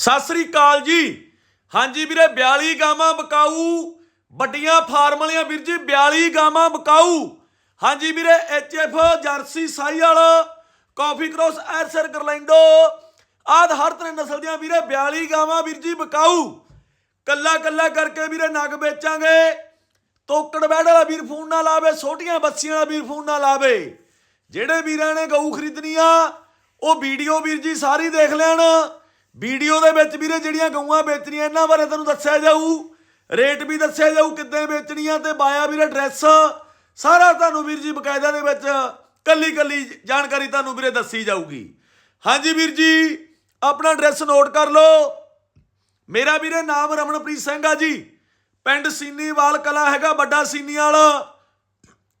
ਸਤਿ ਸ੍ਰੀ ਅਕਾਲ ਜੀ। ਹਾਂਜੀ ਵੀਰੇ 42 ਗਾਵਾਂ ਬਕਾਊ। ਵੱਡੀਆਂ ਫਾਰਮ ਵਾਲੀਆਂ ਵੀਰ ਜੀ 42 ਗਾਵਾਂ ਬਕਾਊ। ਹਾਂਜੀ ਵੀਰੇ ਐਚਐਫ ਜਰਸੀ ਸਾਈਵਾਲ, ਕਾਫੀ ਕ੍ਰੋਸ, ਐਰਸਰ ਗਰਲੈਂਡੋ। ਆਦ ਹਰ ਤਰ੍ਹਾਂ ਨਸਲ ਦੀਆਂ ਵੀਰੇ 42 ਗਾਵਾਂ ਵੀਰ ਜੀ ਬਕਾਊ। ਕੱਲਾ ਕੱਲਾ ਕਰਕੇ ਵੀਰੇ ਨਗ ਵੇਚਾਂਗੇ। ਤੋਕੜ ਬੈੜ ਵਾਲਾ ਵੀਰ ਫੋਨ ਨਾ ਲਾਵੇ, ਛੋਟੀਆਂ ਬੱਚੀਆਂ ਵਾਲਾ ਵੀਰ ਫੋਨ ਨਾ ਲਾਵੇ। ਜਿਹੜੇ ਵੀਰਾਂ ਨੇ ਗਊ ਖਰੀਦਣੀ ਆ, ਉਹ ਵੀਡੀਓ ਵੀਰ ਜੀ ਸਾਰੀ ਦੇਖ ਲੈਣ। ਵੀਡੀਓ ਦੇ ਵਿੱਚ ਵੀਰੇ ਜਿਹੜੀਆਂ ਗਊਆਂ ਵੇਚਣੀਆਂ, ਇਹਨਾਂ ਬਾਰੇ ਤੁਹਾਨੂੰ ਦੱਸਿਆ ਜਾਊ। ਰੇਟ ਵੀ ਦੱਸਿਆ ਜਾਊ ਕਿੱਦਾਂ ਵੇਚਣੀਆਂ ਤੇ ਬਾਇਆ ਵੀਰੇ ਐਡਰੈਸ ਸਾਰਾ ਤੁਹਾਨੂੰ ਵੀਰ ਜੀ ਬਕਾਇਦਾ ਦੇ ਵਿੱਚ ਕੱਲੀ ਕੱਲੀ ਜਾਣਕਾਰੀ ਤੁਹਾਨੂੰ ਵੀਰੇ ਦੱਸੀ ਜਾਊਗੀ। ਹਾਂਜੀ ਵੀਰ ਜੀ, ਆਪਣਾ ਐਡਰੈਸ ਨੋਟ ਕਰ ਲਓ। ਮੇਰਾ ਵੀਰੇ ਨਾਮ ਰਮਨਪ੍ਰੀਤ ਸਿੰਘ ਆ ਜੀ। ਪਿੰਡ ਸੀਨੀਵਾਲ ਕਲਾ ਹੈਗਾ, ਵੱਡਾ ਸੀਨੀਵਾਲ।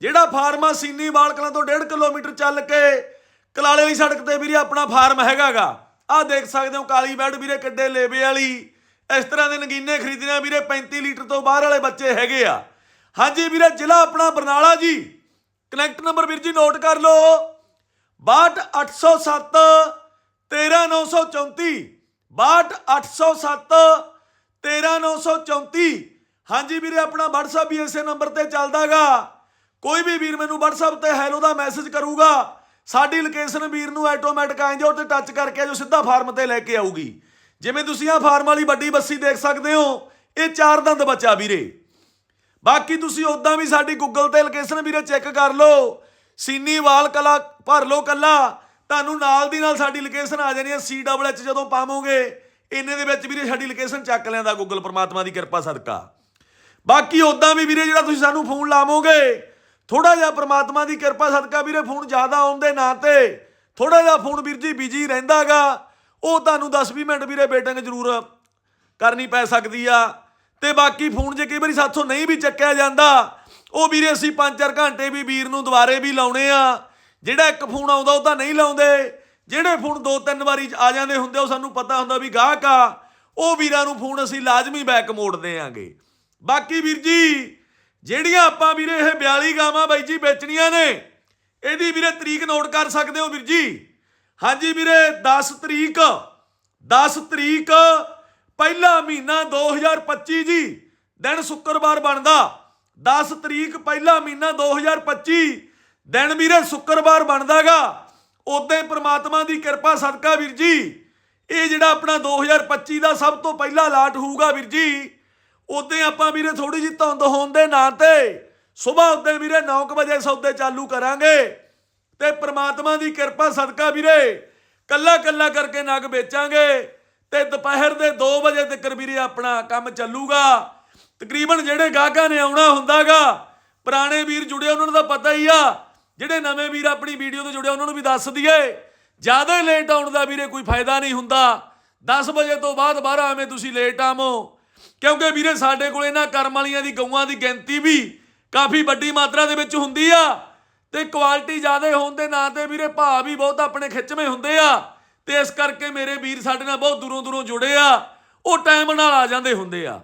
ਜਿਹੜਾ ਫਾਰਮ ਆ ਸੀਨੀਵਾਲ ਕਲਾ ਤੋਂ 1.5 ਕਿਲੋਮੀਟਰ ਚੱਲ ਕੇ ਕਲਾਲੇ ਵਾਲੀ ਸੜਕ ਤੇ ਵੀਰੇ ਆਪਣਾ ਫਾਰਮ ਹੈਗਾਗਾ। ਆਹ ਦੇਖ ਸਕਦੇ ਹੋ ਕਾਲੀ ਬੈਡ ਵੀਰੇ ਕਿੱਡੇ ਲੇਬੇ ਵਾਲੀ। ਇਸ ਤਰ੍ਹਾਂ ਦੇ ਨਗੀਨੇ ਖਰੀਦਣੇ ਵੀਰੇ 35 ਲੀਟਰ ਤੋਂ ਬਾਹਰ ਵਾਲੇ ਬੱਚੇ ਹੈਗੇ ਆ। ਹਾਂਜੀ ਵੀਰੇ, ਜ਼ਿਲ੍ਹਾ ਆਪਣਾ ਬਰਨਾਲਾ ਜੀ। ਕਨੈਕਟ ਨੰਬਰ ਵੀਰ ਜੀ ਨੋਟ ਕਰ ਲਓ। 62807 13934 62807 13934 ਹਾਂਜੀ ਵੀਰੇ, ਆਪਣਾ WhatsApp ਵੀ ਇਸੇ ਨੰਬਰ ਤੇ ਚੱਲਦਾਗਾ। ਕੋਈ ਵੀ ਵੀਰ ਮੈਨੂੰ WhatsApp ਤੇ ਹੈਲੋ ਦਾ ਮੈਸੇਜ ਕਰੂਗਾ। ਸਾਡੀ ਲੋਕੇਸ਼ਨ ਵੀਰ ਨੂੰ ਆਟੋਮੈਟਿਕ ਆਂਦੇ 'ਤੇ ਟੱਚ ਕਰਕੇ ਜੋ ਸਿੱਧਾ ਫਾਰਮ ਤੇ ਲੈ ਕੇ ਆਊਗੀ। ਜਿਵੇਂ ਤੁਸੀਂ ਆ ਫਾਰਮ ਵਾਲੀ ਵੱਡੀ ਬੱਸੀ ਦੇਖ ਸਕਦੇ ਹੋ, ਇਹ ਚਾਰ ਦੰਦ ਬੱਚਾ ਵੀਰੇ। ਬਾਕੀ ਤੁਸੀਂ ਉਦਾਂ ਵੀ ਸਾਡੀ ਗੂਗਲ ਤੇ ਲੋਕੇਸ਼ਨ ਵੀਰੇ ਚੈੱਕ ਕਰ ਲਓ ਸੀਨੀਵਾਲ ਕਲਾ ਭਰ ਲਓ ਕੱਲਾ, ਤੁਹਾਨੂੰ ਨਾਲ ਦੀ ਨਾਲ ਸਾਡੀ ਲੋਕੇਸ਼ਨ ਆ ਜਾਣੀ ਹੈ ਸੀ ਡਬਲ ਐਚ ਜਦੋਂ ਪਾਵੋਗੇ, ਇੰਨੇ ਦੇ ਵਿੱਚ ਵੀਰੇ ਸਾਡੀ ਲੋਕੇਸ਼ਨ ਚੱਕ ਲੈਂਦਾ ਗੂਗਲ ਪਰਮਾਤਮਾ ਦੀ ਕਿਰਪਾ ਸਦਕਾ। ਬਾਕੀ ਉਦਾਂ ਵੀ ਵੀਰੇ ਜਿਹੜਾ ਤੁਸੀਂ ਸਾਨੂੰ ਫੋਨ ਲਾਵੋਗੇ ਥੋੜਾ ਜਿਹਾ ਪ੍ਰਮਾਤਮਾ ਦੀ ਕਿਰਪਾ ਸਦਕਾ ਵੀਰੇ, ਫੋਨ ਜ਼ਿਆਦਾ ਆਉਣ ਦੇ ਨਾਂ ਤੇ। ਥੋੜਾ ਜਿਹਾ ਫੋਨ ਵੀਰ ਜੀ ਬਿਜ਼ੀ ਰਹਿੰਦਾਗਾ। ਉਹ ਤੁਹਾਨੂੰ 10-20 ਮਿੰਟ ਵੀਰੇ ਬੇਟਿੰਗ ਜ਼ਰੂਰ ਕਰਨੀ ਪੈ ਸਕਦੀ ਆ। ਤੇ ਬਾਕੀ ਫੋਨ ਜੇ ਕਈ ਵਾਰੀ ਸਾਥੋਂ ਨਹੀਂ ਵੀ ਚੱਕਿਆ ਜਾਂਦਾ, ਉਹ ਵੀਰੇ ਅਸੀਂ 5-4 ਘੰਟੇ ਵੀ ਵੀਰ ਨੂੰ ਦੁਬਾਰੇ ਵੀ ਲਾਉਣੇ ਆ। ਜਿਹੜਾ ਇੱਕ ਫੋਨ ਆਉਂਦਾ, ਉਹ ਤਾਂ ਨਹੀਂ ਲਾਉਂਦੇ। ਜਿਹੜੇ ਫੋਨ ਦੋ ਤਿੰਨ ਵਾਰੀ ਆ ਜਾਂਦੇ ਹੁੰਦੇ ਉਹ ਸਾਨੂੰ ਪਤਾ ਹੁੰਦਾ ਵੀ ਗਾਹਕ ਆ। ਉਹ ਵੀਰਾਂ ਨੂੰ ਫੋਨ ਅਸੀਂ ਲਾਜ਼ਮੀ ਬੈਕ ਮੋੜਦੇ ਆਂਗੇ। ਬਾਕੀ ਵੀਰ ਜੀ ਜਿਹੜੀਆਂ ਆਪਾਂ ਵੀਰੇ ਇਹ 42 ਗਾਵਾਂ ਬਾਈ ਜੀ ਵੇਚਣੀਆਂ ਨੇ, ਇਹਦੀ ਵੀਰੇ ਤਰੀਕ ਨੋਟ ਕਰ ਸਕਦੇ ਹੋ ਵੀਰ ਜੀ? ਹਾਂਜੀ ਵੀਰੇ 10 ਤਰੀਕ 10 ਤਰੀਕ, ਪਹਿਲਾ ਮਹੀਨਾ 2025 ਜੀ, ਦਿਨ ਸ਼ੁੱਕਰਵਾਰ ਬਣਦਾ। 10 ਤਰੀਕ ਪਹਿਲਾ ਮਹੀਨਾ 2025 ਦਿਨ ਵੀਰੇ ਸ਼ੁੱਕਰਵਾਰ ਬਣਦਾਗਾ। ਉਦੋਂ ਹੀ ਪ੍ਰਮਾਤਮਾ ਦੀ ਕਿਰਪਾ ਸਦਕਾ ਵੀਰ ਜੀ। ਇਹ ਜਿਹੜਾ ਆਪਣਾ 2025 ਦਾ ਸਭ ਤੋਂ ਪਹਿਲਾ ਲਾਟ ਹੋਊਗਾ ਵੀਰ ਜੀ। ਉਦੋਂ ਆਪਾਂ ਵੀਰੇ ਥੋੜੀ ਜਿਹੀ ਧੁੰਦ ਹੋਣ ਦੇ ਨਾਂ ਤੇ ਸਵੇਰ ਉਦੋਂ ਵੀਰੇ 9:00 ਵਜੇ ਸੌਦੇ ਚਾਲੂ ਕਰਾਂਗੇ। ਤੇ ਪ੍ਰਮਾਤਮਾ ਦੀ ਕਿਰਪਾ ਸਦਕਾ ਵੀਰੇ ਕੱਲਾ ਕੱਲਾ ਕਰਕੇ ਨਗ ਵੇਚਾਂਗੇ। ਤੇ ਦੁਪਹਿਰ ਦੇ 2 ਵਜੇ ਤੱਕ ਵੀਰੇ ਆਪਣਾ ਕੰਮ ਚੱਲੂਗਾ। ਤਕਰੀਬਨ ਜਿਹੜੇ ਗਾਹਕਾਂ ਨੇ ਆਉਣਾ ਹੁੰਦਾਗਾ, ਪੁਰਾਣੇ ਵੀਰ ਜੁੜੇ ਉਹਨਾਂ ਨੂੰ ਤਾਂ ਪਤਾ ਹੀ ਆ। ਜਿਹੜੇ ਨਵੇਂ ਵੀਰ ਆਪਣੀ ਵੀਡੀਓ ਤੋਂ ਜੁੜੇ ਉਹਨਾਂ ਨੂੰ ਵੀ ਦੱਸ ਦਈਏ। ਜ਼ਿਆਦਾ ਲੇਟ ਆਉਣ ਦਾ ਵੀਰੇ ਕੋਈ ਫਾਇਦਾ ਨਹੀਂ ਹੁੰਦਾ। 10 ਵਜੇ ਤੋਂ ਬਾਅਦ ਬਾਹਰ ਐਵੇਂ ਤੁਸੀਂ ਲੇਟ ਆਵੋ। ਕਿਉਂਕਿ ਵੀਰੇ ਸਾਡੇ ਕੋਲ ਇਹਨਾਂ ਕਰਮ ਵਾਲੀਆਂ ਦੀ ਗਊਆਂ ਦੀ ਗਿਣਤੀ ਵੀ ਕਾਫੀ ਵੱਡੀ ਮਾਤਰਾ ਦੇ ਵਿੱਚ ਹੁੰਦੀ ਆ। ਤੇ ਕੁਆਲਿਟੀ ਜ਼ਿਆਦਾ ਹੋਣ ਦੇ ਨਾਂ ਤੇ ਵੀਰੇ ਭਾਅ ਵੀ ਬਹੁਤ ਆਪਣੇ ਖਿੱਚਵੇਂ ਹੁੰਦੇ ਆ। ਤੇ ਇਸ ਕਰਕੇ ਮੇਰੇ ਵੀਰ ਸਾਡੇ ਨਾਲ ਬਹੁਤ ਦੂਰੋਂ ਦੂਰੋਂ ਜੁੜੇ ਆ। ਉਹ ਟਾਈਮ ਨਾਲ ਆ ਜਾਂਦੇ ਹੁੰਦੇ ਆ।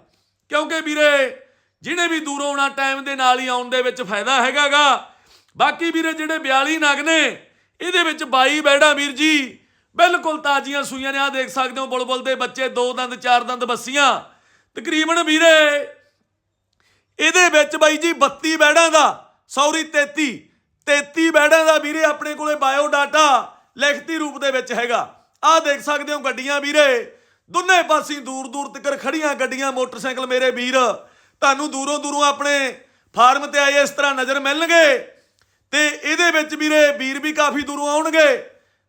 ਕਿਉਂਕਿ ਵੀਰੇ ਜਿਹਨੇ ਵੀ ਦੂਰੋਂ ਆਉਣਾ ਟਾਈਮ ਦੇ ਨਾਲ ਹੀ ਆਉਣ ਦੇ ਵਿੱਚ ਫਾਇਦਾ ਹੈਗਾਗਾ। ਬਾਕੀ ਵੀਰੇ ਜਿਹੜੇ 42 ਨਗ ਨੇ, ਇਹਦੇ ਵਿੱਚ 22 ਬੈੜਾਂ ਵੀਰ ਜੀ ਬਿਲਕੁਲ ਤਾਜ਼ੀਆਂ ਸੂਈਆਂ ਨੇ। ਆ ਦੇਖ ਸਕਦੇ ਹੋ ਬੁਲਬੁਲ ਦੇ ਬੱਚੇ, ਦੋ ਦੰਦ, ਚਾਰ ਦੰਦ ਬੱਸੀਆਂ। ਤਕਰੀਬਨ ਵੀਰੇ, ਇਹਦੇ ਵਿੱਚ ਬਾਈ ਜੀ 32 ਬੈੜਾਂ ਦਾ, ਸੌਰੀ 33 33 ਬੈੜਾਂ ਦਾ ਵੀਰੇ ਆਪਣੇ ਕੋਲੇ ਬਾਇਓ ਡਾਟਾ ਲਿਖਤੀ ਰੂਪ ਦੇ ਵਿੱਚ ਹੈਗਾ। ਆਹ ਦੇਖ ਸਕਦੇ ਹੋ ਗੱਡੀਆਂ ਵੀਰੇ, ਦੋਨੇ ਪਾਸੇ ਦੂਰ ਦੂਰ ਤੱਕ ਖੜੀਆਂ ਗੱਡੀਆਂ, ਮੋਟਰਸਾਈਕਲ ਮੇਰੇ ਵੀਰ। ਤੁਹਾਨੂੰ ਦੂਰੋਂ ਦੂਰੋਂ ਆਪਣੇ ਫਾਰਮ ਤੇ ਆਏ ਇਸ ਤਰ੍ਹਾਂ ਨਜ਼ਰ ਮਿਲਣਗੇ ਤੇ ਇਹਦੇ ਵਿੱਚ ਵੀਰੇ ਵੀਰ ਵੀ ਕਾਫੀ ਦੂਰੋਂ ਆਉਣਗੇ।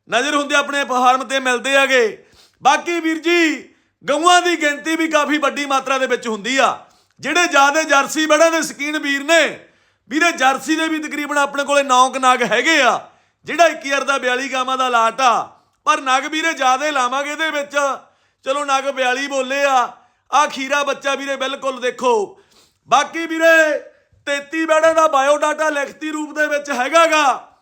ਨਜ਼ਰ ਹੁੰਦੇ ਆਪਣੇ ਫਾਰਮ ਤੇ ਮਿਲਦੇ ਆਗੇ ਬਾਕੀ ਵੀਰ ਜੀ ਗਊਆਂ ਦੀ ਗਿਣਤੀ ਵੀ ਕਾਫੀ ਵੱਡੀ ਮਾਤਰਾ ਦੇ ਵਿੱਚ ਹੁੰਦੀ ਆ। ਜਿਹੜੇ ਜਿਆਦੇ ਜਰਸੀ ਬੜਾਂ ਦੇ ਸਕੀਨ ਵੀਰ ਨੇ, ਵੀਰੇ ਜਰਸੀ ਦੇ ਵੀ ਤਕਰੀਬਨ ਆਪਣੇ ਕੋਲੇ 9 ਨਗ ਹੈਗੇ ਆ। ਜਿਹੜਾ 21 ਦਾ 42 ਗਾਵਾਂ ਦਾ ਲਾਟ ਆ। ਪਰ ਨਗ ਵੀਰੇ ਜਿਆਦੇ ਲਾਵਾਂਗੇ ਇਹਦੇ ਵਿੱਚ। ਚਲੋ ਨਗ 42 ਬੋਲੇ ਆ। ਆ ਖੀਰਾ ਬੱਚਾ ਵੀਰੇ ਬਿਲਕੁਲ ਦੇਖੋ। ਬਾਕੀ ਵੀਰੇ 33 ਬੈੜਾਂ ਦਾ ਬਾਇਓ ਡਾਟਾ ਲਿਖਤੀ ਰੂਪ ਦੇ ਵਿੱਚ ਹੈਗਾਗਾ।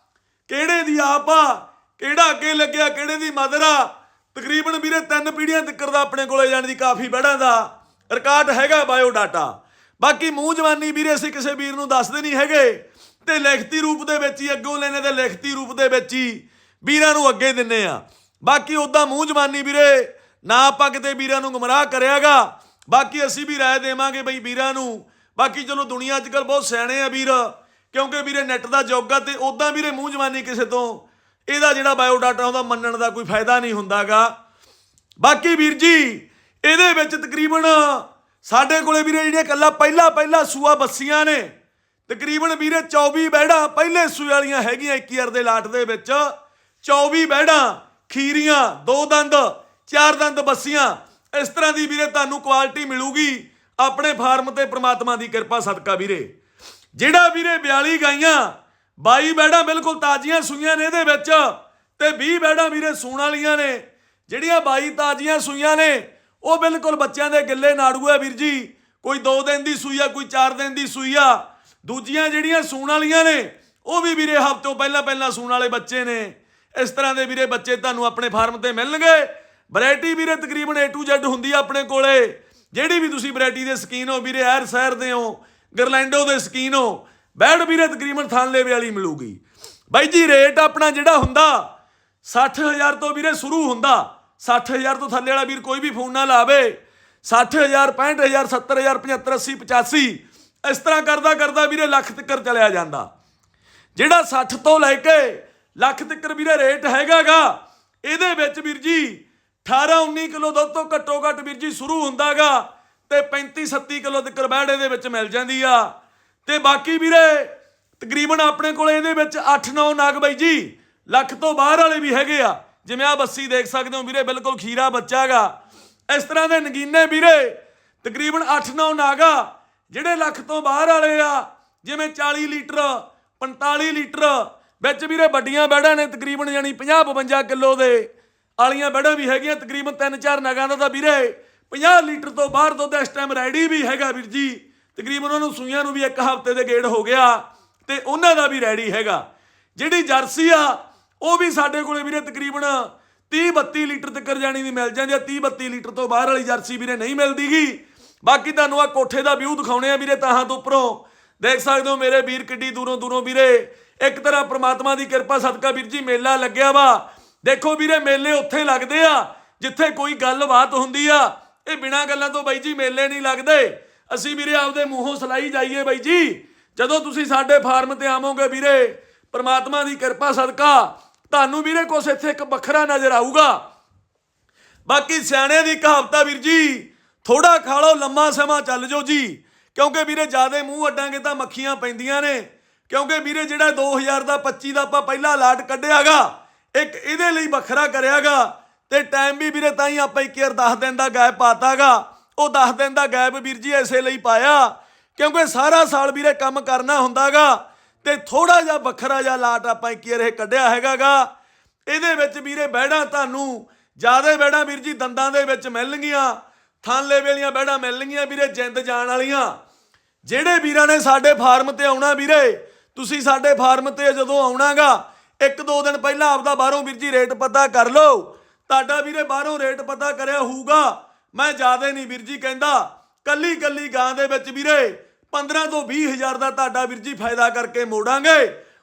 ਕਿਹੜੇ ਦੀ ਆਪ ਆ, ਕਿਹੜਾ ਅੱਗੇ ਲੱਗਿਆ, ਕਿਹੜੇ ਦੀ ਮਦਰ ਆ। ਤਕਰੀਬਨ ਵੀਰੇ ਤਿੰਨ ਪੀੜ੍ਹੀਆਂ ਤੱਕ ਦਾ ਆਪਣੇ ਕੋਲੇ ਜਾਣ ਦੀ ਕਾਫੀ ਬੈੜਾਂ ਦਾ ਰਿਕਾਰਡ ਹੈਗਾ ਬਾਇਓ ਡਾਟਾ ਬਾਕੀ ਮੂੰਹ ਜਵਾਨੀ ਵੀਰੇ ਅਸੀਂ ਕਿਸੇ ਵੀਰ ਨੂੰ ਦੱਸਦੇ ਨਹੀਂ ਹੈਗੇ। ਤੇ ਲਿਖਤੀ ਰੂਪ ਦੇ ਵਿੱਚ ਹੀ ਅੱਗੋਂ ਲੈਣੇ ਤੇ ਲਿਖਤੀ ਰੂਪ ਦੇ ਵਿੱਚ ਹੀ ਵੀਰਾਂ ਨੂੰ ਅੱਗੇ ਦਿੰਨੇ ਆ। ਬਾਕੀ ਉਦਾਂ ਮੂੰਹ ਜਵਾਨੀ ਵੀਰੇ, ਨਾ ਆਪਾਂ ਕਿਤੇ ਵੀਰਾਂ ਨੂੰ ਗੁੰਮਰਾਹ ਕਰਿਆਗਾ। ਬਾਕੀ ਅਸੀਂ ਵੀ ਰਾਏ ਦੇਵਾਂਗੇ ਬਈ ਵੀਰਾਂ ਨੂੰ। ਬਾਕੀ ਚਲੋ ਦੁਨੀਆ ਅੱਜ ਕੱਲ ਬਹੁਤ ਸਿਆਣੇ ਆ ਵੀਰ, ਕਿਉਂਕਿ ਵੀਰੇ ਨੈਟ ਦਾ ਯੁੱਗ ਆ ਤੇ ਉਦਾਂ ਵੀਰੇ ਮੂੰਹ ਜਵਾਨੀ ਕਿਸੇ ਤੋਂ ਇਹਦਾ ਜਿਹੜਾ ਬਾਇਓਡਾਟਾ ਉਹਦਾ ਮੰਨਣ ਦਾ ਕੋਈ ਫਾਇਦਾ ਨਹੀਂ ਹੁੰਦਾਗਾ। ਬਾਕੀ ਵੀਰ ਜੀ, ਇਹਦੇ ਵਿੱਚ ਤਕਰੀਬਨ ਸਾਡੇ ਕੋਲੇ ਵੀਰੇ ਜਿਹੜੀਆਂ ਕੱਲਾ ਪਹਿਲਾ ਪਹਿਲਾ ਸੂਆ ਬੱਸੀਆਂ ਨੇ, ਤਕਰੀਬਨ ਵੀਰੇ 24 ਬੈੜਾਂ ਪਹਿਲੇ ਸੂਏ ਵਾਲੀਆਂ ਹੈਗੀਆਂ 21 ਦੇ ਲਾਟ ਦੇ ਵਿੱਚ। 24 ਬੈੜਾਂ, ਖੀਰੀਆਂ, ਦੋ ਦੰਦ, ਚਾਰ ਦੰਦ ਬੱਸੀਆਂ, ਇਸ ਤਰ੍ਹਾਂ ਦੀ ਵੀਰੇ ਤੁਹਾਨੂੰ ਕੁਆਲਿਟੀ ਮਿਲੂਗੀ। ਆਪਣੇ ਫਾਰਮ ਤੇ ਪ੍ਰਮਾਤਮਾ ਦੀ ਕਿਰਪਾ ਸਦਕਾ ਵੀਰੇ। ਜਿਹੜਾ ਵੀਰੇ 42 ਗਾਈਆਂ 22 ਬੈੜਾਂ ਬਿਲਕੁਲ ਤਾਜ਼ੀਆਂ ਸੂਈਆਂ ਨੇ ਇਹਦੇ ਵਿੱਚ ਤੇ 20 ਬੈੜਾਂ ਵੀਰੇ ਸੂਣ ਵਾਲੀਆਂ ਨੇ। ਜਿਹੜੀਆਂ 22 ਤਾਜ਼ੀਆਂ ਸੂਈਆਂ ਨੇ, ਉਹ ਬਿਲਕੁਲ ਬੱਚਿਆਂ ਦੇ ਗਿੱਲੇ ਨਾੜੂ ਹੈ ਵੀਰ ਜੀ। ਕੋਈ 2 ਦਿਨ ਦੀ ਸੂਈ ਆ, ਕੋਈ 4 ਦਿਨ ਦੀ ਸੂਈ ਆ। ਦੂਜੀਆਂ ਜਿਹੜੀਆਂ ਸੂਣ ਵਾਲੀਆਂ ਨੇ, ਉਹ ਵੀ ਵੀਰੇ ਹਫ਼ਤੋਂ ਪਹਿਲਾਂ ਪਹਿਲਾਂ ਸੂਣ ਵਾਲੇ ਬੱਚੇ ਨੇ। ਇਸ ਤਰ੍ਹਾਂ ਦੇ ਵੀਰੇ ਬੱਚੇ ਤੁਹਾਨੂੰ ਆਪਣੇ ਫਾਰਮ ਤੇ ਮਿਲਣਗੇ। ਵੈਰਾਈਟੀ ਵੀਰੇ ਤਕਰੀਬਨ A to Z ਹੁੰਦੀ ਆ ਆਪਣੇ ਕੋਲੇ। ਜਿਹੜੀ ਵੀ ਤੁਸੀਂ ਵੈਰਾਈਟੀ ਦੇ ਸਕੀਨ ਹੋ ਵੀਰੇ, ਐਰ ਸਹਿਰ ਦੇ ਹੋ, ਗਰਲੈਂਡੋ ਦੇ ਸਕੀਨ ਹੋ ਬੈਡ ਵੀਰੇ, ਤਕਰੀਬਨ ਥਾਨਲੇਵੇ ਵਾਲੀ ਮਿਲੂਗੀ। ਬਾਈ ਜੀ, ਰੇਟ ਆਪਣਾ ਜਿਹੜਾ ਹੁੰਦਾ 60000 ਤੋਂ ਵੀਰੇ ਸ਼ੁਰੂ ਹੁੰਦਾ। 60000 ਤੋਂ ਥੱਲੇ ਵਾਲਾ ਵੀਰ ਕੋਈ ਵੀ ਫੋਨ ਨਾ ਲਾਵੇ। 60000 65000 70000 75 80 85 ਇਸ ਤਰ੍ਹਾਂ ਕਰਦਾ ਕਰਦਾ ਵੀਰੇ ਲੱਖ ਤੱਕਰ ਚਲਿਆ ਜਾਂਦਾ। ਜਿਹੜਾ 60 ਤੋਂ ਲੈ ਕੇ ਲੱਖ ਤੱਕਰ ਵੀਰੇ ਰੇਟ ਹੈਗਾਗਾ, ਇਹਦੇ ਵਿੱਚ ਵੀਰ ਜੀ 18 19 ਕਿਲੋ ਦੁੱਧ ਤੋਂ ਘੱਟੋ ਘੱਟ ਵੀਰ ਜੀ ਸ਼ੁਰੂ ਹੁੰਦਾਗਾ ਤੇ 35 37 ਕਿਲੋ ਤੱਕਰ ਬੈੜ ਇਹਦੇ ਵਿੱਚ ਮਿਲ ਜਾਂਦੀ ਆ। ਤੇ ਬਾਕੀ ਵੀਰੇ, ਤਕਰੀਬਨ ਆਪਣੇ ਕੋਲ ਇਹਦੇ ਵਿੱਚ 8-9 ਨਾਗ ਬਾਈ ਜੀ, ਲੱਖ ਤੋਂ ਬਾਹਰ ਵਾਲੇ ਵੀ ਹੈਗੇ ਆ। ਜਿਵੇਂ ਆ ਬੱਸੀ ਦੇਖ ਸਕਦੇ ਹੋ ਵੀਰੇ, ਬਿਲਕੁਲ ਖੀਰਾ ਬੱਚਾਗਾ ਇਸ ਤਰ੍ਹਾਂ ਦੇ ਨਗੀਨੇ ਵੀਰੇ, ਤਕਰੀਬਨ 8-9 ਨਾਗਾ, ਜਿਹੜੇ ਲੱਖ ਤੋਂ ਬਾਹਰ ਵਾਲੇ ਆ, ਜਿਵੇਂ 40 ਲੀਟਰ 45 ਲੀਟਰ, ਵਿੱਚ ਵੀਰੇ ਵੱਡੀਆਂ ਬੈੜਾਂ ਨੇ ਤਕਰੀਬਨ ਜਾਨੀ 50-52 ਕਿਲੋ ਦੇ ਵਾਲੀਆਂ ਬੈੜਾਂ ਵੀ ਹੈਗੀਆਂ, ਤਕਰੀਬਨ 3-4 ਨਗਾਂ ਦਾ ਤਾਂ ਵੀਰੇ 50 ਲੀਟਰ ਤੋਂ ਬਾਹਰ ਦੁੱਧ ਇਸ ਟਾਈਮ ਰੈਡੀ ਵੀ ਹੈਗਾ ਵੀਰ ਜੀ। ਤਕਰੀਬਨ ਉਹਨਾਂ ਨੂੰ ਸੂਈਆਂ ਨੂੰ ਵੀ ਇੱਕ ਹਫ਼ਤੇ ਦੇ ਗੇੜ ਹੋ ਗਿਆ ਤੇ ਉਹਨਾਂ ਦਾ ਵੀ ਰੈਡੀ ਹੈਗਾ। ਜਿਹੜੀ ਜਰਸੀ ਆ, ਉਹ ਵੀ ਸਾਡੇ ਕੋਲੇ ਵੀਰੇ ਤਕਰੀਬਨ 30 32 ਲੀਟਰ ਤੱਕ ਜਾਣੀ ਦੀ ਮਿਲ ਜਾਂਦੀ ਆ। 30 32 ਲੀਟਰ ਤੋਂ ਬਾਹਰ ਵਾਲੀ ਜਰਸੀ ਵੀਰੇ ਨਹੀਂ ਮਿਲਦੀਗੀ। ਬਾਕੀ ਤੁਹਾਨੂੰ ਆ ਕੋਠੇ ਦਾ ਵਿਊ ਦਿਖਾਉਣੇ ਆ ਵੀਰੇ ਤਾਹਾਂ ਤੋਂ ਉੱਪਰੋਂ। ਦੇਖ ਸਕਦੇ ਹੋ ਮੇਰੇ ਵੀਰ ਕਿੱਡੀ ਦੂਰੋਂ ਦੂਰੋਂ ਵੀਰੇ। ਇੱਕ ਤਰ੍ਹਾਂ ਪ੍ਰਮਾਤਮਾ ਦੀ ਕਿਰਪਾ ਸਦਕਾ ਵੀਰ ਜੀ ਮੇਲਾ ਲੱਗਿਆ ਵਾ। ਦੇਖੋ ਵੀਰੇ ਮੇਲੇ ਉੱਥੇ ਲੱਗਦੇ ਆ, ਜਿੱਥੇ ਕੋਈ ਗੱਲਬਾਤ ਹੁੰਦੀ ਆ। ਇਹ ਬਿਨਾਂ ਗੱਲਾਂ ਤੋਂ ਬਾਈ ਜੀ ਮੇਲੇ ਨਹੀਂ ਲੱਗਦੇ। ਅਸੀਂ ਵੀਰੇ ਆਪਦੇ ਮੂੰਹੋਂ ਸਲਾਈ ਜਾਈਏ ਬਾਈ ਜੀ। ਜਦੋਂ ਤੁਸੀਂ ਸਾਡੇ ਫਾਰਮ ਤੇ ਆਵੋਗੇ ਵੀਰੇ, ਪਰਮਾਤਮਾ ਦੀ ਕਿਰਪਾ, ਸਦਕਾ, ਤੁਹਾਨੂੰ ਵੀਰੇ ਕੁਛ ਇੱਥੇ ਇੱਕ ਵੱਖਰਾ ਨਜ਼ਰ ਆਊਗਾ। ਬਾਕੀ ਸਿਆਣੇ ਦੀ ਕਹਾਵਤਾ ਵੀਰ ਜੀ ਥੋੜਾ ਖਾ ਲਓ, ਲੰਮਾ ਸਮਾਂ ਚੱਲ ਜਾਓ ਜੀ। ਕਿਉਂਕਿ ਵੀਰੇ ਜਿਆਦੇ ਮੂੰਹ ਅੱਡਾਂਗੇ ਤਾਂ ਮੱਖੀਆਂ ਪੈਂਦੀਆਂ ਨੇ। ਕਿਉਂਕਿ ਵੀਰੇ ਜਿਹੜਾ 2000 ਦਾ 25 ਦਾ ਆਪਾਂ ਪਹਿਲਾ ਅਲਾਟ ਕੱਢਿਆਗਾ, ਇੱਕ ਇਹਦੇ ਲਈ ਵੱਖਰਾ ਕਰਿਆਗਾ। ਤੇ ਟਾਈਮ ਵੀ ਵੀਰੇ ਤਾਂ ਹੀ ਆਪਾਂ ਇੱਕ ਯਾਰ 10 ਦਿਨ ਦਾ ਗੈਪ ਪਾਤਾਗਾ। ਉਹ 10 ਦਿਨ ਦਾ ਗੈਪ ਵੀਰ ਜੀ ਐਸੇ ਲਈ ਪਾਇਆ, ਕਿਉਂਕਿ ਸਾਰਾ ਸਾਲ ਵੀਰੇ ਕੰਮ ਕਰਨਾ ਹੁੰਦਾਗਾ ਤੇ ਥੋੜਾ ਜਿਹਾ ਵੱਖਰਾ ਜਿਹਾ ਲਾਟ ਆਪਾਂ ਇੱਕ ਯਾਰ ਇਹ ਕੱਢਿਆ ਹੈਗਾਗਾ। ਇਹਦੇ ਵਿੱਚ ਵੀਰੇ ਬਹਿੜਾਂ ਤੁਹਾਨੂੰ ਜ਼ਿਆਦਾ ਬਹਿੜਾਂ ਵੀਰ ਜੀ ਦੰਦਾਂ ਦੇ ਵਿੱਚ ਮਿਲਣਗੀਆਂ ਥਾਂਲੇ ਵੇਲੀਆਂ ਬਹਿੜਾਂ ਮਿਲਣਗੀਆਂ ਵੀਰੇ ਜਿੰਦ ਜਾਣ ਵਾਲੀਆਂ। ਜਿਹੜੇ ਵੀਰਾਂ ਨੇ ਸਾਡੇ ਫਾਰਮ ਤੇ ਆਉਣਾ ਵੀਰੇ, ਤੁਸੀਂ ਸਾਡੇ ਫਾਰਮ ਤੇ ਜਦੋਂ ਆਉਣਾਗਾ, ਇੱਕ ਦੋ ਦਿਨ ਪਹਿਲਾਂ ਆਪਦਾ ਬਾਹਰੋਂ ਵੀਰ ਜੀ ਰੇਟ ਪਤਾ ਕਰ ਲਓ। ਤੁਹਾਡਾ ਵੀਰੇ ਬਾਹਰੋਂ ਰੇਟ ਪਤਾ ਕਰਿਆ ਹੋਊਗਾ। ਮੈਂ ਜ਼ਿਆਦਾ ਨਹੀਂ ਵੀਰ ਜੀ ਕਹਿੰਦਾ, ਕੱਲੀ ਕੱਲੀ ਗਾਂ ਦੇ ਵਿੱਚ ਵੀਰੇ 15 ਤੋਂ 20 ਹਜ਼ਾਰ ਦਾ ਤੁਹਾਡਾ ਵੀਰ ਜੀ ਫਾਇਦਾ ਕਰਕੇ ਮੋੜਾਂਗੇ।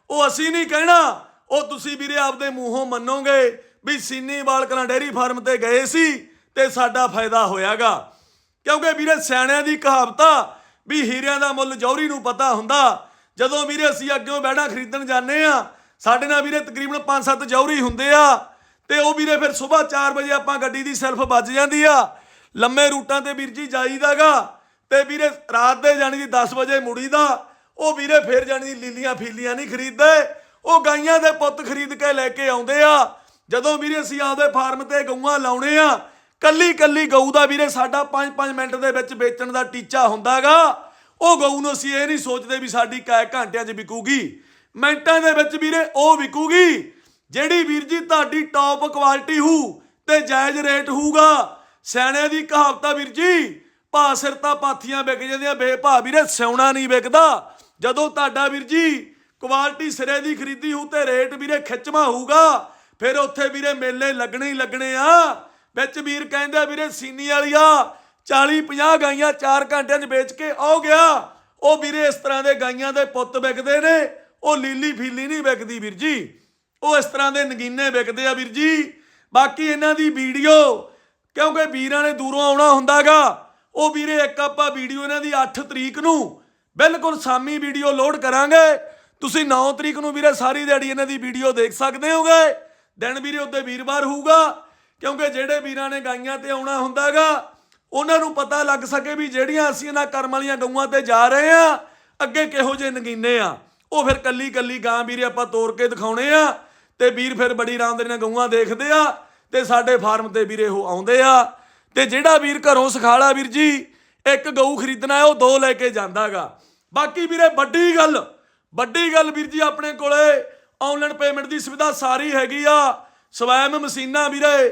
ਉਹ ਅਸੀਂ ਨਹੀਂ ਕਹਿਣਾ, ਉਹ ਤੁਸੀਂ ਵੀਰੇ ਆਪਦੇ ਮੂੰਹੋਂ ਮੰਨੋਗੇ ਵੀ ਸੀਨੀ ਵਾਲਕਰਾਂ ਡੇਰੀ ਫਾਰਮ ਤੇ ਗਏ ਸੀ ਤੇ ਸਾਡਾ ਫਾਇਦਾ ਹੋਇਆਗਾ। ਕਿਉਂਕਿ ਵੀਰੇ ਸਿਆਣਿਆਂ ਦੀ ਕਹਾਵਤ ਆ ਵੀ ਹੀਰਿਆਂ ਦਾ ਮੁੱਲ ਜੌਹਰੀ ਨੂੰ ਪਤਾ ਹੁੰਦਾ। ਜਦੋਂ ਵੀਰੇ ਅਸੀਂ ਅੱਗਿਓਂ ਬੈੜਾ ਖਰੀਦਣ ਜਾਂਦੇ ਆ ਸਾਡੇ ਨਾਲ ਵੀਰੇ ਤਕਰੀਬਨ 5-7 ਜੌਹਰੀ ਹੁੰਦੇ ਆ ਤੇ ਉਹ ਵੀਰੇ ਫਿਰ ਸਵੇਰ 4 ਵਜੇ ਆਪਾਂ ਗੱਡੀ ਦੀ ਸੈਲਫ ਵੱਜ ਜਾਂਦੀ ਆ। ਲੰਮੇ ਰੂਟਾਂ ਤੇ ਵੀਰ ਜੀ ਜਾਈਦਾਗਾ ਤੇ ਵੀਰੇ ਰਾਤ ਦੇ ਜਾਣੀ ਦੀ 10 ਵਜੇ ਮੁੜੀਦਾ, ਉਹ ਵੀਰੇ ਫਿਰ ਜਾਣੀ ਦੀ ਲੀਲੀਆਂ ਫੀਲੀਆਂ ਨਹੀਂ ਖਰੀਦਦੇ, ਉਹ ਗਾਈਆਂ ਦੇ ਪੁੱਤ ਖਰੀਦ ਕੇ ਲੈ ਕੇ ਆਉਂਦੇ ਆ। ਜਦੋਂ ਵੀਰੇ ਅਸੀਂ ਆਪਦੇ ਫਾਰਮ ਤੇ ਗਊਆਂ ਲਾਉਣੇ ਆ, ਕੱਲੀ ਕੱਲੀ ਗਊ ਦਾ ਵੀਰੇ ਸਾਡਾ 5-5 ਮਿੰਟ ਦੇ ਵਿੱਚ ਵੇਚਣ ਦਾ ਟੀਚਾ ਹੁੰਦਾਗਾ। ਉਹ ਗਊ ਨੂੰ ਅਸੀਂ ਇਹ ਨਹੀਂ ਸੋਚਦੇ ਵੀ ਸਾਡੀ ਕਾਇ ਘੰਟਿਆਂ 'ਚ ਵਿਕੂਗੀ। ਮਿੰਟਾਂ ਦੇ ਵਿੱਚ ਵੀਰੇ ਉਹ ਵਿਕੂਗੀ। ਜਿਹੜੀ ਵੀਰ ਜੀ ਤੁਹਾਡੀ ਟੌਪ ਕੁਆਲਿਟੀ ਹੋਊ ਤੇ ਜਾਇਜ਼ ਰੇਟ ਹੋਊਗਾ ਸਿਆਣਿਆਂ ਦੀ ਕਹਾਵਤ ਆ ਵੀਰ ਜੀ, ਭਾ ਸਿਰ ਤਾਂ ਪਾਥੀਆਂ ਵਿਕ ਜਾਂਦੀਆਂ ਬੇਭਾ ਵੀਰੇ ਸਿਉਣਾ ਨਹੀਂ ਵਿਕਦਾ। ਜਦੋਂ ਤੁਹਾਡਾ ਵੀਰ ਜੀ ਕੁਆਲਿਟੀ ਸਿਰੇ ਦੀ ਖਰੀਦੀ ਹੋਊ ਤੇ ਰੇਟ ਵੀਰੇ ਖਿੱਚਵਾ ਹੋਊਗਾ, ਫਿਰ ਉੱਥੇ ਵੀਰੇ ਮੇਲੇ ਲੱਗਣੇ ਹੀ ਲੱਗਣੇ ਆ। ਵਿੱਚ ਵੀਰ ਕਹਿੰਦੇ ਆ ਵੀਰੇ ਸੀਨੀ ਵਾਲੀਆ 40 50 ਗਾਈਆਂ 4 ਘੰਟਿਆਂ 'ਚ ਵੇਚ ਕੇ ਆਉ ਗਿਆ। ਉਹ ਵੀਰੇ ਇਸ ਤਰ੍ਹਾਂ ਦੇ ਗਾਈਆਂ ਦੇ ਪੁੱਤ ਵਿਕਦੇ ਨੇ, ਉਹ ਲੀਲੀ ਫੀਲੀ ਨਹੀਂ ਵਿਕਦੀ ਵੀਰ ਜੀ। ਉਹ ਇਸ ਤਰ੍ਹਾਂ ਦੇ ਨਗੀਨੇ ਵਿਕਦੇ ਆ ਵੀਰ ਜੀ। ਬਾਕੀ ਇਹਨਾਂ ਦੀ ਵੀਡੀਓ ਕਿਉਂਕਿ ਵੀਰਾਂ ਨੇ ਦੂਰੋਂ ਆਉਣਾ ਹੁੰਦਾਗਾ। ਉਹ ਵੀਰੇ, ਇੱਕ ਆਪਾਂ ਵੀਡੀਓ ਇਹਨਾਂ ਦੀ 8 ਤਰੀਕ ਨੂੰ, ਬਿਲਕੁਲ ਸਾਮੀ ਵੀਡੀਓ ਲੋਡ ਕਰਾਂਗੇ। ਤੁਸੀਂ 9 ਤਰੀਕ ਨੂੰ ਵੀਰੇ ਸਾਰੀ ਦਿਹਾੜੀ ਇਹਨਾਂ ਦੀ ਵੀਡੀਓ ਦੇਖ ਸਕਦੇ ਹੋਗੇ। ਦਿਨ ਵੀਰੇ ਉੱਤੇ ਵੀਰਵਾਰ ਹੋਊਗਾ, ਕਿਉਂਕਿ ਜਿਹੜੇ ਵੀਰਾਂ ਨੇ ਗਾਈਆਂ ਤੇ ਆਉਣਾ ਹੁੰਦਾਗਾ, ਉਹਨਾਂ ਨੂੰ ਪਤਾ ਲੱਗ ਸਕੇ ਵੀ ਜਿਹੜੀਆਂ ਅਸੀਂ ਇਹਨਾਂ ਕਰਮ ਵਾਲੀਆਂ ਗਊਆਂ ਤੇ ਜਾ ਰਹੇ ਆ, ਅੱਗੇ ਕਿਹੋ ਜਿਹੇ ਨਗੀਨੇ ਆ। ਉਹ ਫਿਰ ਕੱਲੀ ਕੱਲੀ ਗਾਂ ਵੀਰੇ ਆਪਾਂ ਤੋੜ ਕੇ ਦਿਖਾਉਣੇ ਆ, ਤੇ ਵੀਰ ਫਿਰ ਬੜੀ ਆਰਾਮ ਦੇ ਨਾਲ ਗਊਆਂ ਦੇਖਦੇ ਆ। ਤੇ ਸਾਡੇ ਫਾਰਮ ਤੇ ਵੀਰੇ ਉਹ ਆਉਂਦੇ ਆ। ਤੇ ਜਿਹੜਾ ਵੀਰ ਘਰੋਂ ਸਖਾਲਾ ਵੀਰ ਜੀ, ਇੱਕ ਗਊ ਖਰੀਦਣਾ ਹੈ, ਉਹ ਦੋ ਲੈ ਕੇ ਜਾਂਦਾਗਾ। ਬਾਕੀ ਵੀਰੇ ਵੱਡੀ ਗੱਲ ਵੱਡੀ ਗੱਲ ਵੀਰ ਜੀ ਆਪਣੇ ਕੋਲੇ ਆਨਲਾਈਨ ਪੇਮੈਂਟ ਦੀ ਸੁਵਿਧਾ ਸਾਰੀ ਹੈਗੀ ਆ। ਸਵੈਮ ਮਸ਼ੀਨਾਂ ਵੀਰੇ,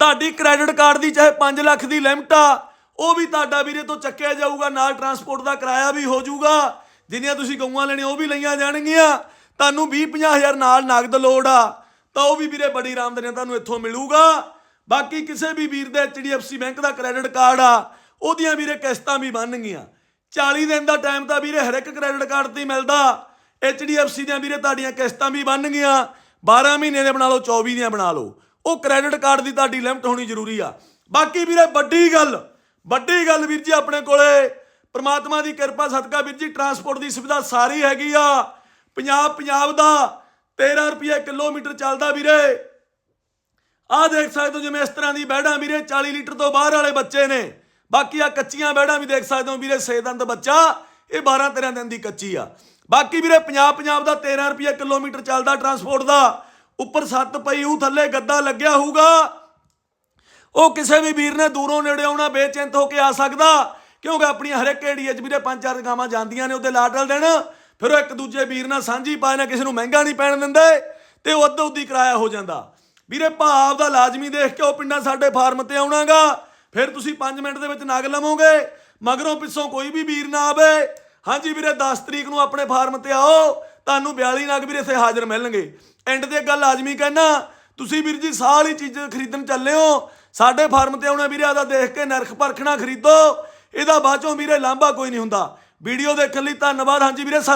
ਤੁਹਾਡੀ ਕ੍ਰੈਡਿਟ ਕਾਰਡ ਦੀ ਚਾਹੇ 5 ਲੱਖ ਦੀ ਲਿਮਟ ਆ, ਉਹ ਵੀ ਤੁਹਾਡਾ ਵੀਰੇ ਤੋਂ ਚੱਕਿਆ ਜਾਊਗਾ, ਨਾਲ ਟਰਾਂਸਪੋਰਟ ਦਾ ਕਿਰਾਇਆ ਵੀ ਹੋ ਜਾਊਗਾ। ਜਿੰਨੀਆਂ ਤੁਸੀਂ ਗਊਆਂ ਲੈਣੀਆਂ, ਉਹ ਵੀ ਲਈਆਂ ਜਾਣਗੀਆਂ। ਤੁਹਾਨੂੰ 20 ਹਜ਼ਾਰ ਨਾਲ ਨਗਦ ਲੋੜ ਆ। ਤਾਂ ਉਹ ਵੀ ਵੀਰੇ ਬੜੀ ਆਰਾਮਦਾਰੀ ਨਾਲ ਤੁਹਾਨੂੰ ਇੱਥੋਂ ਮਿਲੂਗਾ। ਬਾਕੀ ਕਿਸੇ ਵੀ ਵੀਰ ਦੇ HDFC ਬੈਂਕ ਦਾ ਕ੍ਰੈਡਿਟ ਕਾਰਡ ਆ, ਉਹਦੀਆਂ ਵੀਰੇ ਕਿਸ਼ਤਾਂ ਵੀ ਬਣਨਗੀਆਂ। 40 ਦਿਨ ਦਾ ਟਾਈਮ ਤਾਂ ਵੀਰੇ ਹਰ ਇੱਕ ਕ੍ਰੈਡਿਟ ਕਾਰਡ ਤੇ ਹੀ ਮਿਲਦਾ। HDFC ਦੀਆਂ ਵੀਰੇ ਤੁਹਾਡੀਆਂ ਕਿਸ਼ਤਾਂ ਵੀ ਬਣਨਗੀਆਂ। 12 ਮਹੀਨੇ ਦੇ ਬਣਾ ਲਓ 24 ਦੀਆਂ ਬਣਾ ਲਓ। ਉਹ ਕ੍ਰੈਡਿਟ ਕਾਰਡ ਦੀ ਤੁਹਾਡੀ ਲਿਮਟ ਹੋਣੀ ਜ਼ਰੂਰੀ ਆ। ਬਾਕੀ ਵੀਰੇ ਵੱਡੀ ਗੱਲ ਵੱਡੀ ਗੱਲ ਵੀਰ ਜੀ ਆਪਣੇ ਕੋਲੇ, ਪ੍ਰਮਾਤਮਾ ਦੀ ਕਿਰਪਾ, ਸਦਕਾ ਵੀਰ ਜੀ ਟਰਾਂਸਪੋਰਟ ਦੀ ਸੁਵਿਧਾ ਸਾਰੀ ਹੈਗੀ ਆ। ਪੰਜਾਬ ਪੰਜਾਬ ਦਾ 13 ਰੁਪਏ ਕਿਲੋਮੀਟਰ ਚੱਲਦਾ ਵੀਰੇ। ਆਹ ਦੇਖ ਸਕਦੇ ਹੋ ਜਿਵੇਂ ਇਸ ਤਰ੍ਹਾਂ ਦੀ ਬੈੜਾਂ ਵੀਰੇ 40 ਲੀਟਰ ਤੋਂ ਬਾਹਰ ਵਾਲੇ ਬੱਚੇ ਨੇ। ਬਾਕੀ ਆ ਕੱਚੀਆਂ ਬੈੜਾਂ ਵੀ ਦੇਖ ਸਕਦੇ ਹੋ ਵੀਰੇ 6 ਦੰਦ ਬੱਚਾ, ਇਹ 12 13 ਦਿਨ ਦੀ ਕੱਚੀ ਆ। ਬਾਕੀ ਵੀਰੇ ਪੰਜਾਬ ਪੰਜਾਬ ਦਾ 13 ਰੁਪਏ ਕਿਲੋਮੀਟਰ ਚੱਲਦਾ ਟਰਾਂਸਪੋਰਟ ਦਾ। ਉੱਪਰ ਸੱਤ ਪਈ ਉਹ ਥੱਲੇ ਗੱਦਾ ਲੱਗਿਆ ਹੋਊਗਾ। ਉਹ ਕਿਸੇ ਵੀ ਵੀਰ ਨੇ ਦੂਰੋਂ ਨੇੜੇ ਆਉਣਾ, ਬੇਚਿੰਤ ਹੋ ਕੇ ਆ ਸਕਦਾ। ਕਿਉਂਕਿ ਆਪਣੀਆਂ ਹਰ ਇੱਕ ਏਰੀਆ 'ਚ ਵੀਰੇ ਪੰਜ ਚਾਰ ਗਾਵਾਂ ਜਾਂਦੀਆਂ ਨੇ, ਉਹਦੇ ਲਾਟਲ ਦੇਣ ਫਿਰ ਉਹ ਇੱਕ ਦੂਜੇ ਵੀਰ ਨਾਲ ਸਾਂਝੀ ਪਾਏ ਨਾ ਕਿਸੇ ਨੂੰ ਮਹਿੰਗਾ ਨਹੀਂ ਪੈਣ ਦਿੰਦੇ ਤੇ ਉਹ ਅੱਧੋ ਉੱਦੀ ਕਿਰਾਇਆ ਹੋ ਜਾਂਦਾ। ਵੀਰੇ ਭਾਵ ਦਾ ਲਾਜ਼ਮੀ ਦੇਖ ਕੇ ਉਹ ਪਿੰਡਾਂ ਸਾਡੇ ਫਾਰਮ ਤੇ ਆਉਣਾਗਾ। ਫਿਰ ਤੁਸੀਂ 5 ਮਿੰਟ ਦੇ ਵਿੱਚ ਨਗ ਲਵੋਗੇ, ਮਗਰੋਂ ਪਿੱਛੋਂ ਕੋਈ ਵੀ ਵੀਰ ਨਾ ਆਵੇ। ਹਾਂਜੀ ਵੀਰੇ 10 ਤਰੀਕ ਨੂੰ ਆਪਣੇ ਫਾਰਮ ਤੇ ਆਓ, ਤੁਹਾਨੂੰ 42 ਨਗ ਵੀਰੇ ਇੱਥੇ ਹਾਜ਼ਰ ਮਿਲਣਗੇ। ਐਂਡ ਤੇ ਗੱਲ ਲਾਜ਼ਮੀ ਕਹਿਣਾ, ਤੁਸੀਂ ਵੀਰ ਜੀ ਸਾਰੀ ਚੀਜ਼ ਖਰੀਦਣ ਚੱਲੇ ਹੋ। ਸਾਡੇ ਫਾਰਮ ਤੇ ਆਉਣਾ ਵੀਰੇ, ਆਦਾ ਦੇਖ ਕੇ ਨਰਖ ਪਰਖਣਾ ਖਰੀਦੋ। ਇਹਦਾ ਬਾਅਦ ਚੋਂ ਵੀਰੇ ਲਾਂਭਾ ਕੋਈ ਨਹੀਂ ਹੁੰਦਾ। ਵੀਡੀਓ ਦੇਖਣ ਲਈ ਧੰਨਵਾਦ। ਹਾਂਜੀ ਵੀਰੇ, ਸਤਿ